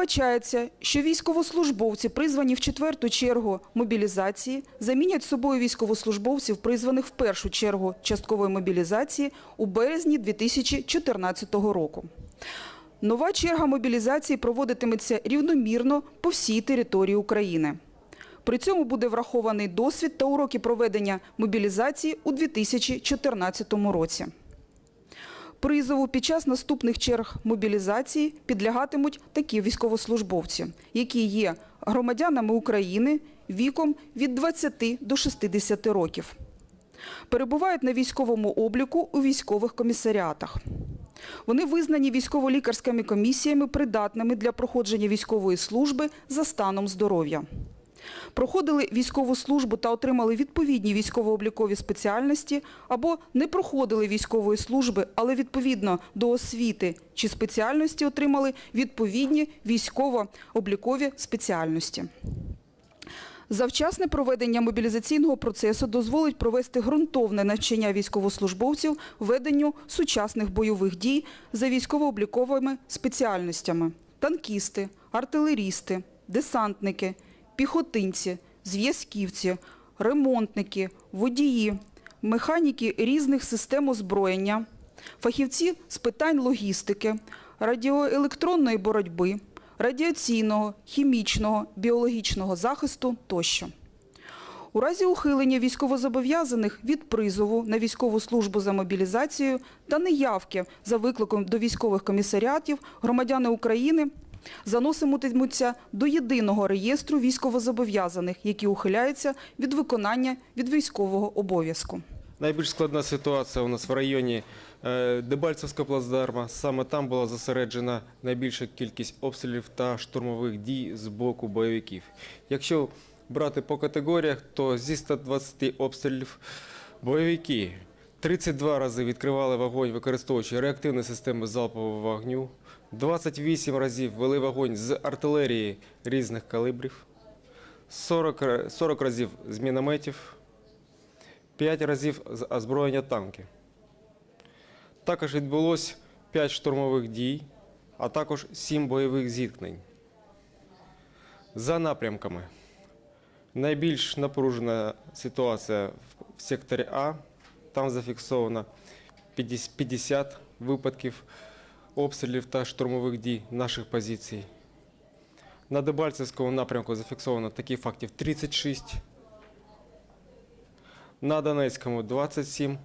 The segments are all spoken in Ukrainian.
Передбачається, що військовослужбовці, призвані в четверту чергу мобілізації, замінять собою військовослужбовців, призваних в першу чергу часткової мобілізації у березні 2014 року. Нова черга мобілізації проводитиметься рівномірно по всій території України. При цьому буде врахований досвід та уроки проведення мобілізації у 2014 році. Призову під час наступних черг мобілізації підлягатимуть такі військовослужбовці, які є громадянами України віком від 20 до 60 років. Перебувають на військовому обліку у військових комісаріатах. Вони визнані військово-лікарськими комісіями придатними для проходження військової служби за станом здоров'я. Проходили військову службу та отримали відповідні військово-облікові спеціальності або не проходили військової служби, але відповідно до освіти чи спеціальності отримали відповідні військово-облікові спеціальності. Завчасне проведення мобілізаційного процесу дозволить провести ґрунтовне навчання військовослужбовців веденню сучасних бойових дій за військово-обліковими спеціальностями: танкісти, артилерісти, десантники, піхотинці, зв'язківці, ремонтники, водії, механіки різних систем озброєння, фахівці з питань логістики, радіоелектронної боротьби, радіаційного, хімічного, біологічного захисту тощо. У разі ухилення військовозобов'язаних від призову на військову службу за мобілізацією та неявки за викликом до військових комісаріатів громадяни України заноситимуться до єдиного реєстру військовозобов'язаних, які ухиляються від виконання від військового обов'язку. Найбільш складна ситуація у нас в районі е, Дебальцевського плацдарма. Саме там була зосереджена найбільша кількість обстрілів та штурмових дій з боку бойовиків. Якщо брати по категоріях, то зі 120 обстрілів бойовики 32 рази відкривали вогонь, використовуючи реактивні системи залпового вогню, 28 разів вели вогонь з артилерії різних калибрів, 40, 40 разів з мінометів. 5 разів з озброєння танки. Також відбулось 5 штурмових дій, а також 7 бойових зіткнень. За напрямками. Найбільш напружена ситуація в- секторі А. Там зафіксовано 50 50 випадків обстрілів та штурмових дій наших позицій. На Дебальцевському напрямку зафіксовано таких фактів 36 на Донецькому 27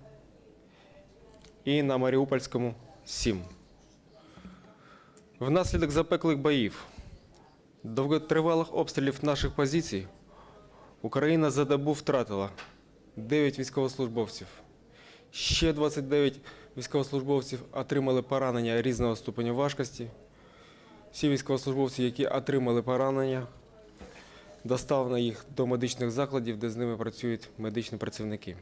і на Маріупольському 7. Внаслідок запеклих боїв, довготривалих обстрілів наших позицій, Україна за добу втратила 9 військовослужбовців. Ще 29 військовослужбовців отримали поранення різного ступеня важкості. Всі військовослужбовці, які отримали поранення, доставлено їх до медичних закладів, де з ними працюють медичні працівники.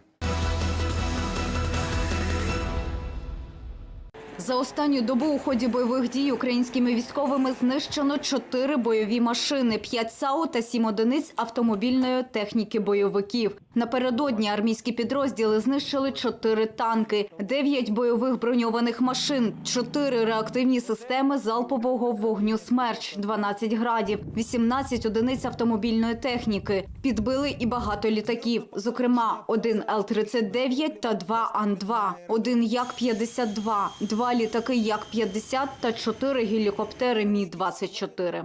За останню добу у ході бойових дій українськими військовими знищено чотири бойові машини, п'ять САУ та сім одиниць автомобільної техніки бойовиків. Напередодні армійські підрозділи знищили чотири танки, дев'ять бойових броньованих машин, чотири реактивні системи залпового вогню «Смерч», 12 градів, 18 одиниць автомобільної техніки. Підбили і багато літаків, зокрема один Л-39 та два Ан-2, один Як-52, два літаки Як-50 та чотири гелікоптери Мі-24.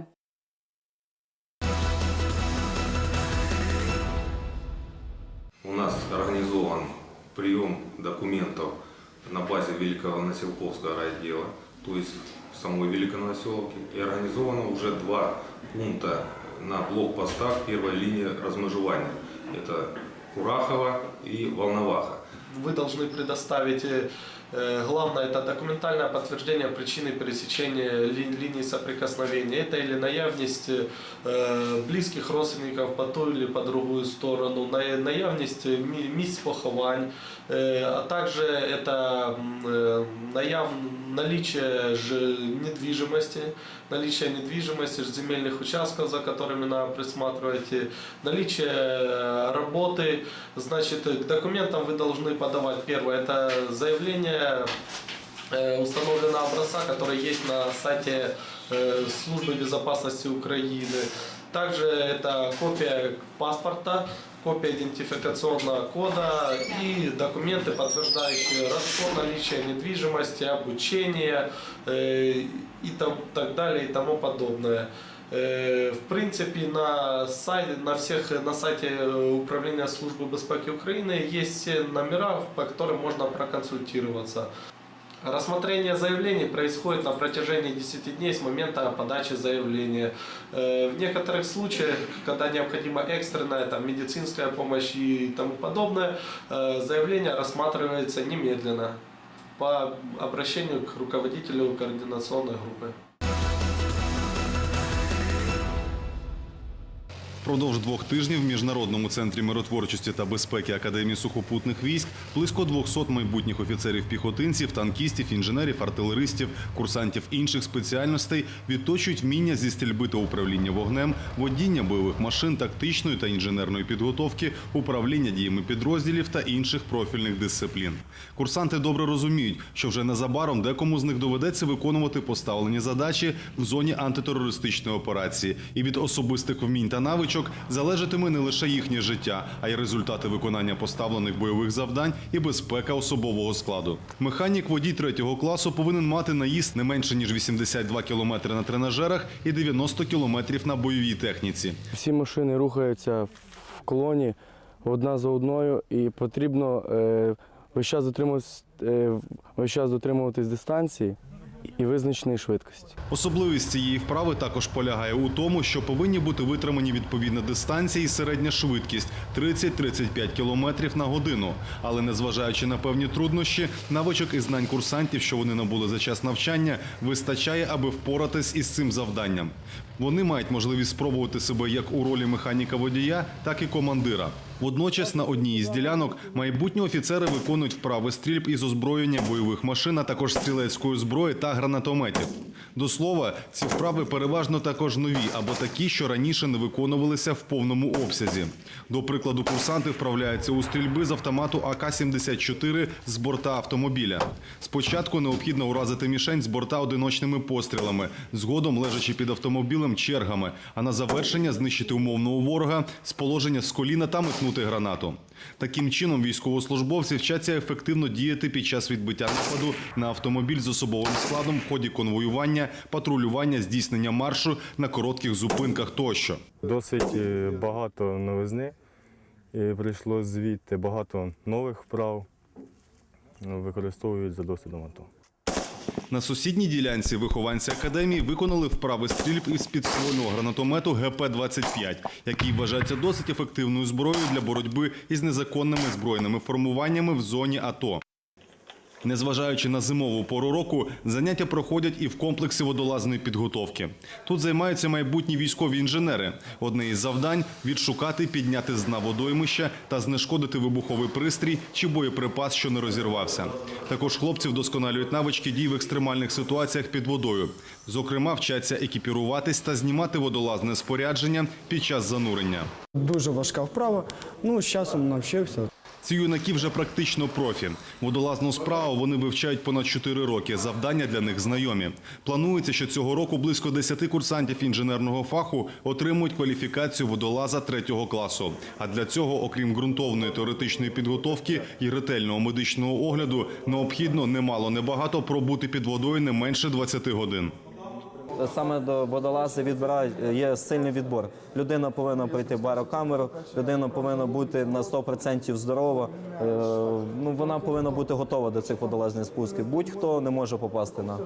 У нас организован прием документов на базе Великого Населковского райотдела, то есть самой Великой. И организовано уже два пункта на блокпостах первой линии размежевания. Это Курахова и Волноваха. Вы должны предоставить, э, главное, это документальное подтверждение причины пересечения ли- линии соприкосновения. Это или наявность э, близких родственников по ту или по другую сторону, на- наявность ми- місць поховань, э, а также это э, наяв, наличие ж- недвижимости, наличие недвижимости, земельных участков, за которыми надо присматривать, наличие э, работы. Значит, к документам вы должны подавать первое, это заявление э, установленного образца, который есть на сайте э, Службы безопасности Украины. Также это копия паспорта, копия идентификационного кода и документы, подтверждающие расход наличия недвижимости, обучение э, и так далее и тому подобное. Э, В принципе, на сайте, на всех, на сайте Управления службы безпеки Украины есть все номера, по которым можно проконсультироваться. Рассмотрение заявлений происходит на протяжении 10 дней с момента подачи заявления. Э, В некоторых случаях, когда необходима экстренная там, медицинская помощь и тому подобное, э, заявление рассматривается немедленно по обращению к руководителю координационной группы. Впродовж двох тижнів в Міжнародному центрі миротворчості та безпеки Академії сухопутних військ близько 200 майбутніх офіцерів-піхотинців, танкістів, інженерів, артилеристів, курсантів інших спеціальностей відточують вміння зі стрільби та управління вогнем, водіння бойових машин, тактичної та інженерної підготовки, управління діями підрозділів та інших профільних дисциплін. Курсанти добре розуміють, що вже незабаром декому з них доведеться виконувати поставлені задачі в зоні антитерористичної операції, і від особистих вмінь та навичок залежатиме не лише їхнє життя, а й результати виконання поставлених бойових завдань і безпека особового складу. Механік водій третього класу повинен мати наїзд не менше ніж 82 км на тренажерах і 90 км на бойовій техніці. Всі машини рухаються в колоні одна за одною, і потрібно е, весь час дотримуватись, е, весь час дотримуватись дистанції і визначеної швидкості. Особливість цієї вправи також полягає у тому, що повинні бути витримані відповідна дистанція і середня швидкість 30-35 км на годину. Але незважаючи на певні труднощі, навичок і знань курсантів, що вони набули за час навчання, вистачає, аби впоратись із цим завданням. Вони мають можливість спробувати себе як у ролі механіка водія, так і командира. Водночас на одній із ділянок майбутні офіцери виконують вправи стрільб із озброєння бойових машин, а також стрілецької зброї та гранатометів. До слова, ці вправи переважно також нові або такі, що раніше не виконувалися в повному обсязі. До прикладу, курсанти вправляються у стрільби з автомату АК-74 з борта автомобіля. Спочатку необхідно уразити мішень з борта одиночними пострілами, згодом лежачи під автомобілем чергами, а на завершення знищити умовного ворога з положення з коліна та метнути гранату. Таким чином військовослужбовці вчаться ефективно діяти під час відбиття нападу на автомобіль з особовим складом в ході конвоювання, патрулювання, здійснення маршу на коротких зупинках тощо. Досить е, багато новизни, і прийшло звідти багато нових вправ, ну, використовують за досвідом АТО. На сусідній ділянці вихованці академії виконали вправи стрільб із підствольного гранатомету ГП-25, який вважається досить ефективною зброєю для боротьби із незаконними збройними формуваннями в зоні АТО. Незважаючи на зимову пору року, заняття проходять і в комплексі водолазної підготовки. Тут займаються майбутні військові інженери. Одне із завдань відшукати, підняти з дна водоймища та знешкодити вибуховий пристрій чи боєприпас, що не розірвався. Також хлопці вдосконалюють навички дій в екстремальних ситуаціях під водою. Зокрема, вчаться екіпіруватись та знімати водолазне спорядження під час занурення. Дуже важка вправа. Ну, з часом навчився. Ці юнаки вже практично профі. Водолазну справу вони вивчають понад 4 роки. Завдання для них знайомі. Планується, що цього року близько 10 курсантів інженерного фаху отримують кваліфікацію водолаза третього класу. А для цього, окрім ґрунтовної теоретичної підготовки і ретельного медичного огляду, необхідно немало небагато пробути під водою не менше 20 годин. Саме до водолази відбирають є сильний відбор. Людина повинна пройти барокамеру, людина повинна бути на 100% здорова. Е, Ну вона повинна бути готова до цих водолазних спусків. Будь-хто не може попасти на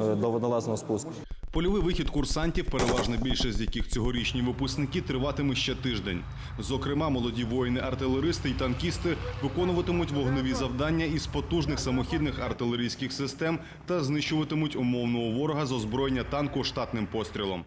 е, до водолазного спуску. Польовий вихід курсантів, переважна більшість з яких цьогорічні випускники, триватиме ще тиждень. Зокрема, молоді воїни, артилеристи і танкісти виконуватимуть вогневі завдання із потужних самохідних артилерійських систем та знищуватимуть умовного ворога з озброєння танку штатним пострілом.